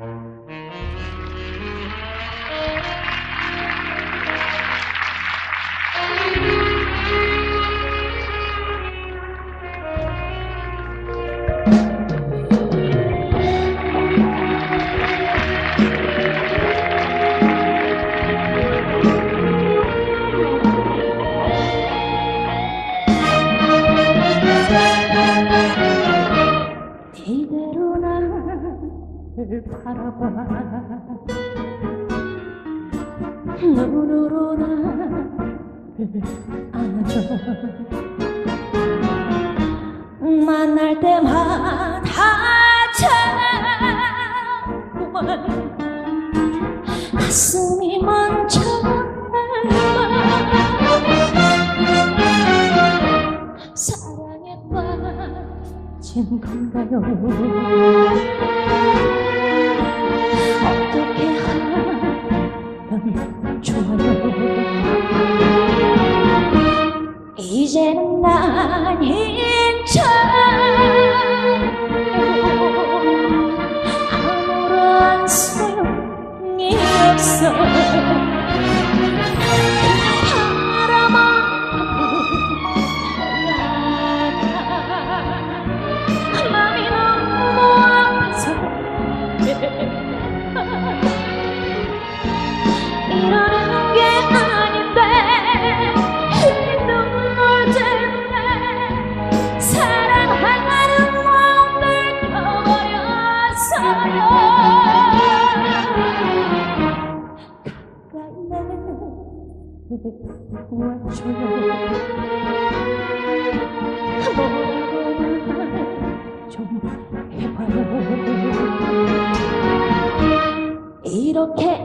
Mm-hmm. 바라봐. 눈으로 나를 안아줘 만날 때마다 자꾸만 가슴이 날아 사랑에 빠진 건가요 난 인천 아무런 소용이 없어 이렇게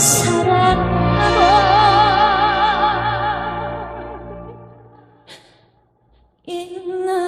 사랑하고 있는데